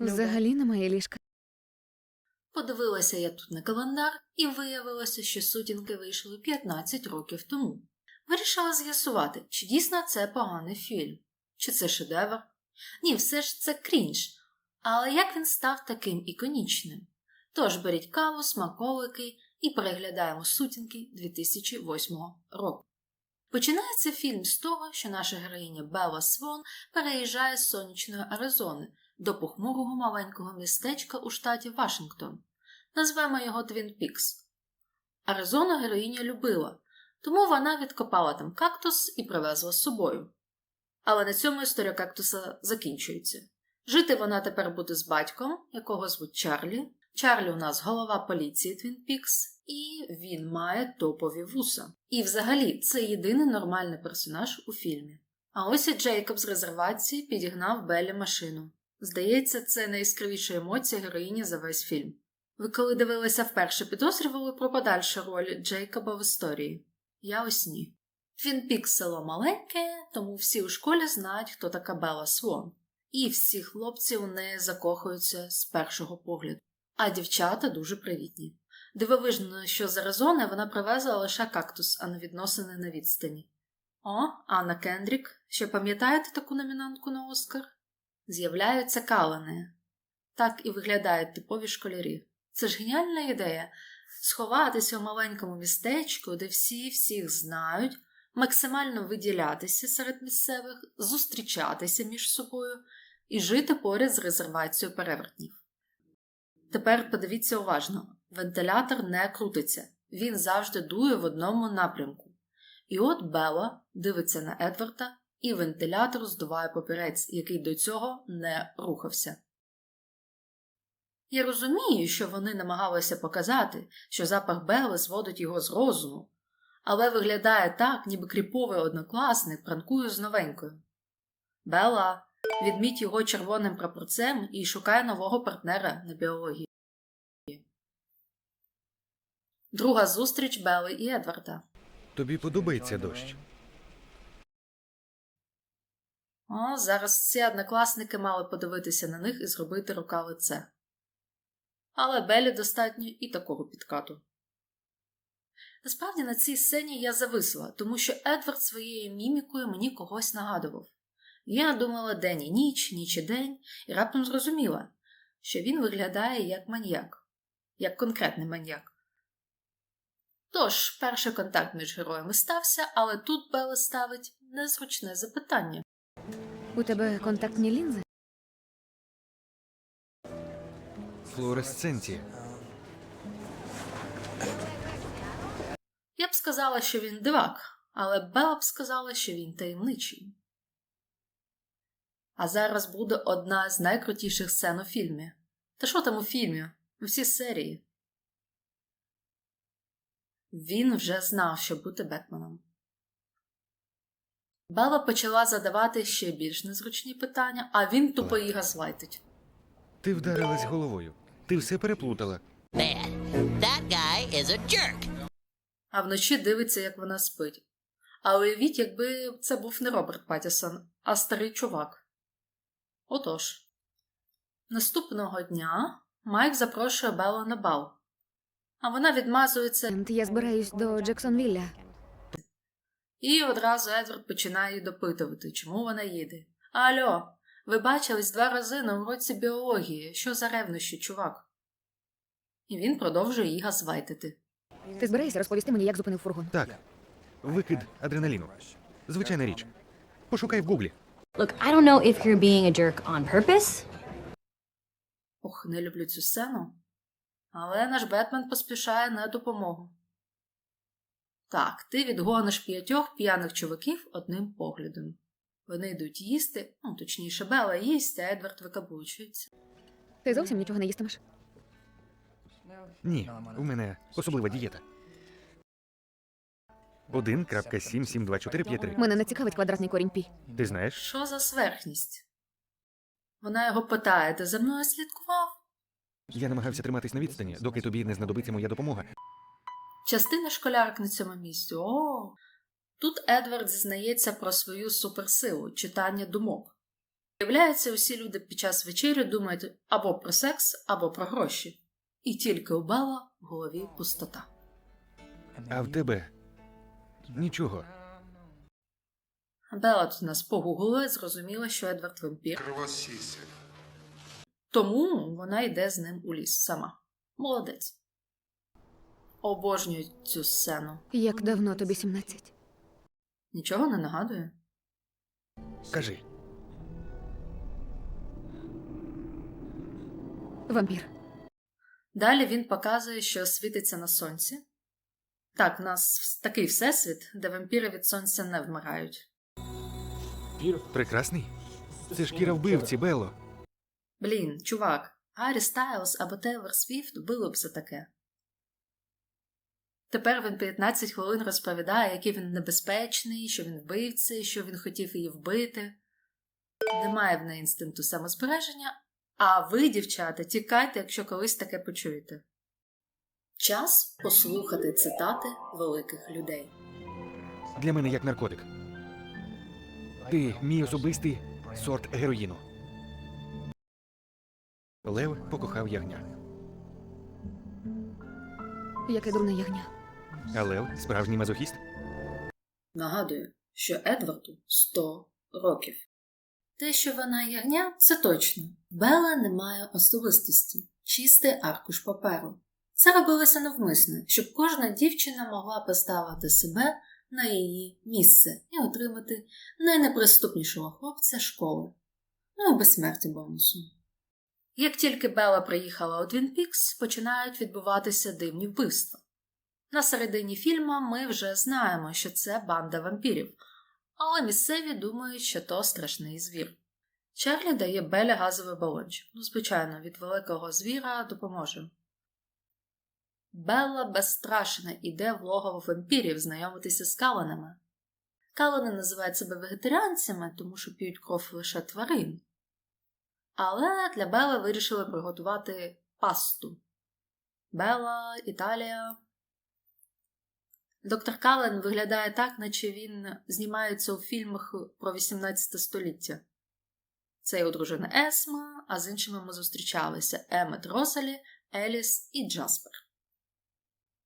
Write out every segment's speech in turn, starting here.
Взагалі немає ліжка. Подивилася я тут на календар і виявилося, що сутінки вийшли 15 років тому. Вирішила з'ясувати, чи дійсно це поганий фільм, чи це шедевр. Ні, все ж це крінж. Але як він став таким іконічним? Тож беріть каву, смаколики і переглядаємо сутінки 2008 року. Починається фільм з того, що наша героїня Белла Свон переїжджає з сонячної Аризони до похмурого маленького містечка у штаті Вашингтон. Назвемо його Твін Пікс. Аризону героїня любила, тому вона відкопала там кактус і привезла з собою. Але на цьому історія кактуса закінчується. Жити вона тепер буде з батьком, якого звуть Чарлі. Чарлі у нас голова поліції Твін Пікс, і він має топові вуса. І взагалі це єдиний нормальний персонаж у фільмі. А ось і Джейкоб з резервації підігнав Беллі машину. Здається, це найяскравіша емоція героїні за весь фільм. Ви коли дивилися вперше, підозрювали про подальшу роль Джейкоба в історії? Я ось ні. Твін Пікс село маленьке, тому всі у школі знають, хто така Белла Свон. І всі хлопці у неї закохуються з першого погляду. А дівчата дуже привітні. Дивовижно, що з Аризони вона привезла лише кактус, а не відносини на відстані. О, Анна Кендрік, ще пам'ятаєте таку номінантку на Оскар? З'являються калини. Так і виглядають типові школярі. Це ж геніальна ідея сховатися у маленькому містечку, де всі всіх знають, максимально виділятися серед місцевих, зустрічатися між собою і жити поряд з резервацією перевертнів. Тепер подивіться уважно: вентилятор не крутиться, він завжди дує в одному напрямку. І от Белла дивиться на Едварда, і вентилятор здуває папірець, який до цього не рухався. Я розумію, що вони намагалися показати, що запах Белли зводить його з розуму, але виглядає так, ніби кріповий однокласник пранкує з новенькою. Белла, відміть його червоним прапорцем і шукає нового партнера на біології. Друга зустріч Белли і Едварда. Тобі подобається дощ. О, зараз ці однокласники мали подивитися на них і зробити рука лице. Але Белі достатньо і такого підкату. Насправді на цій сцені я зависла, тому що Едвард своєю мімікою мені когось нагадував. Я думала день і ніч, ніч і день, і раптом зрозуміла, що він виглядає як маньяк, як конкретний маньяк. Тож, перший контакт між героями стався, але тут Белла ставить незручне запитання. У тебе контактні лінзи? Флуоресценція. Я б сказала, що він дивак, але Белла б сказала, що він таємничий. А зараз буде одна з найкрутіших сцен у фільмі. Та що там у фільмі? У всі серії. Він вже знав, що бути Бетменом. Белла почала задавати ще більш незручні питання, а він тупо її газлайтить. Ти вдарилась головою. Ти все переплутала. That guy is a jerk. а вночі дивиться, як вона спить. А уявіть, якби це був не Роберт Паттісон, а старий чувак. Отож, наступного дня Майк запрошує Беллу на бал, а вона відмазується, Я збираюсь до Джексонвілля. І одразу Едвард починає допитувати, чому вона їде. Альо, ви бачились два рази на уроці біології. Що за ревнощі, чувак? І він продовжує її газвайтити. Ти збираєшся розповісти мені, як зупинив фургон? Так. Викид адреналіну. Звичайна річ. Пошукай в гуглі. Look, I don't know if you're being a jerk on purpose, Ох, не люблю цю сцену. Але наш Бетмен поспішає на допомогу. Так, ти відгониш п'ятьох п'яних чуваків одним поглядом. Вони йдуть їсти, ну, точніше, Бела їсть, а Едвард викаблучується. Ти зовсім нічого не їстимеш? Ні, у мене особлива дієта. 1.77245. Мене не цікавить квадратний корінь пі. Ти знаєш? Що за сверхність? Вона його питає, ти за мною слідкував? Я намагався триматись на відстані, доки тобі не знадобиться моя допомога. Частина школярок на цьому місці. О. Тут Едвард зізнається про свою суперсилу читання думок. Виявляється, усі люди під час вечері думають або про секс, або про гроші. І тільки у Белла в голові пустота. А в тебе нічого. Белла тут нас погуглила і зрозуміла, що Едвард вампір. Кровосісі. Тому вона йде з ним у ліс сама. Молодець. Обожнюю цю сцену. Як давно тобі 17? Нічого не нагадує. Кажи, Вампір. Далі він показує, що світиться на сонці. Так, у нас такий всесвіт, де вампіри від сонця не вмирають. прекрасний. Це шкіра вбивці, Белло. Блін, чувак, Гаррі Стайлз або Тейлор Свіфт вбили б за таке. Тепер він 15 хвилин розповідає, який він небезпечний, що він вбивця, що він хотів її вбити. Немає в неї інстинкту самозбереження, а ви, дівчата, тікайте, якщо колись таке почуєте. Час послухати цитати великих людей. Для мене як наркотик. Ти мій особистий сорт героїну. Лев покохав ягня, Яке дурне ягня. А справжній мазохіст. Нагадую, що Едварду 100 років. Те, що вона ягня, це точно. Бела не має особистості, чистий аркуш паперу. Це робилося навмисно, щоб кожна дівчина могла поставити себе на її місце і отримати найнеприступнішого хлопця школи. Ну і безсмерті бонусу. Як тільки Бела приїхала у Твін Пікс, починають відбуватися дивні вбивства. На середині фільму ми вже знаємо, що це банда вампірів, але місцеві думають, що то страшний звір. Чарлі дає Белі газовий балончик. Ну, звичайно, від великого звіра допоможе. Белла безстрашна іде в логово вампірів знайомитися з каланами. Калани називають себе вегетаріанцями, тому що п'ють кров лише тварин. Але для Белли вирішили приготувати пасту. Белла, Італія. Доктор Кален виглядає так, наче він знімається у фільмах про 18 століття. Це його дружина Есма, а з іншими ми зустрічалися Емет Росалі, Еліс і Джаспер.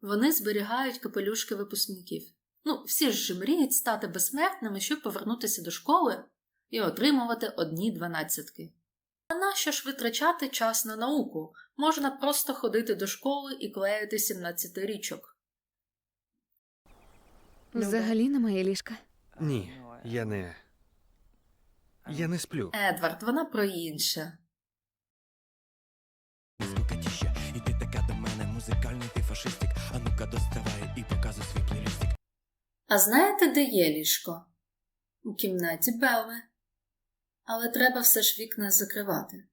Вони зберігають капелюшки випускників. Ну, всі ж мріють стати безсмертними, щоб повернутися до школи і отримувати одні дванадцятки. А нащо ж витрачати час на науку? Можна просто ходити до школи і клеїти 17 річок. Взагалі немає ліжка. Ні, я не. Я не сплю. Едвард, вона про інше. Скукатіще, і ти така до мене музикальний ти фашистик. А ну-ка доставай і показуй свій плейлістик. А знаєте, де є ліжко? У кімнаті Белли. Але треба все ж вікна закривати.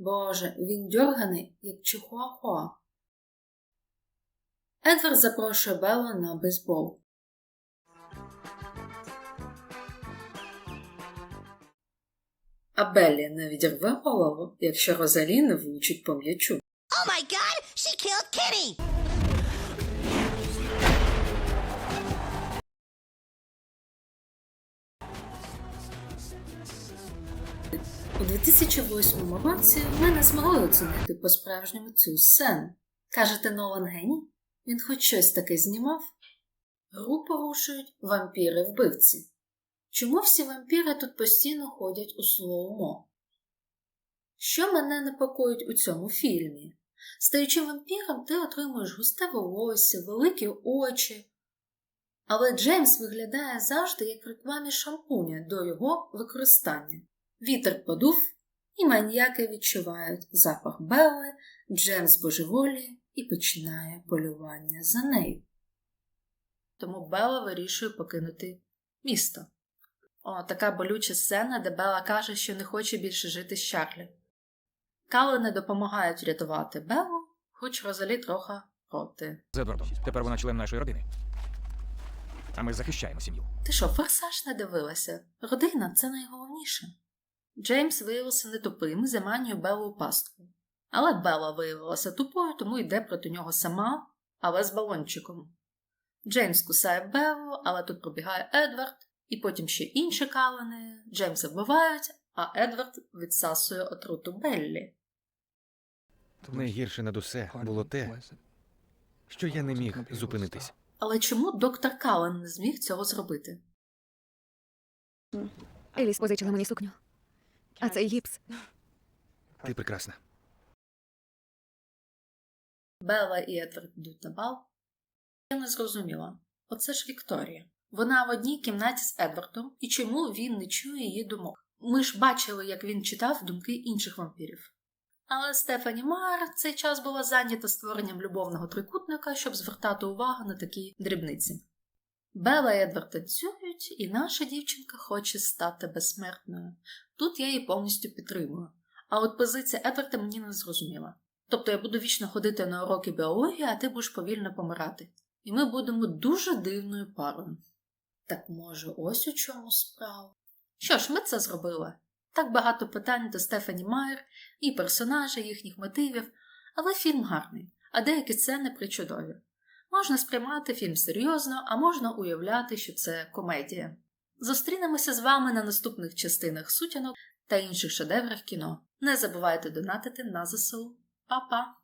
Боже, він дьорганий, як чихуахуа. Едвард запрошує Беллу на бейсбол. А Беллі не відірве голову, якщо Розалі не влучить по м'ячу. О май гад, she killed Kitty! 2008 році ми не змогли оцінити по-справжньому цю сцену. Кажете, Нолан геній? Він хоч щось таке знімав? Гру порушують вампіри-вбивці. Чому всі вампіри тут постійно ходять у слоумо? Що мене непокоїть у цьому фільмі? Стаючи вампіром, ти отримуєш густе волосся, великі очі. Але Джеймс виглядає завжди як рекламі шампуня до його використання. Вітер подув, і маньяки відчувають запах Белли, Джемс божеволі і починає полювання за нею. Тому Белла вирішує покинути місто. О, така болюча сцена, де Белла каже, що не хоче більше жити з Чарлі. Калини допомагають врятувати Беллу, хоч Розалі трохи проти. з Едвардом. Тепер вона член нашої родини. А ми захищаємо сім'ю. Ти що, форсаж не дивилася? Родина це найголовніше. Джеймс виявився не тупим, заманює Беллу у пастку. Але Белла виявилася тупою, тому йде проти нього сама, але з балончиком. Джеймс кусає Беву, але тут пробігає Едвард, і потім ще інші калини. Джеймса вбивають, а Едвард відсасує отруту Беллі. Найгірше над усе було те, що я не міг зупинитись. Але чому доктор Кален не зміг цього зробити? Еліс позичила мені сукню. А цей гіпс. Ти прекрасна. Белла і Едвард йдуть на бал. Я не зрозуміла. Оце ж Вікторія. Вона в одній кімнаті з Едвардом, і чому він не чує її думок? Ми ж бачили, як він читав думки інших вампірів. Але Стефані Майер в цей час була зайнята створенням любовного трикутника, щоб звертати увагу на такі дрібниці. Белла і Едвард танцюють, і наша дівчинка хоче стати безсмертною. Тут я її повністю підтримую. А от позиція Едварда мені не зрозуміла. Тобто я буду вічно ходити на уроки біології, а ти будеш повільно помирати. І ми будемо дуже дивною парою. Так може, ось у чому справа. Що ж, ми це зробили. Так багато питань до Стефані Майер і персонажа, їхніх мотивів, але фільм гарний, а деякі сцени причудові. Можна сприймати фільм серйозно, а можна уявляти, що це комедія. Зустрінемося з вами на наступних частинах сутінок та інших шедеврах кіно. Не забувайте донатити на ЗСУ. Па-па!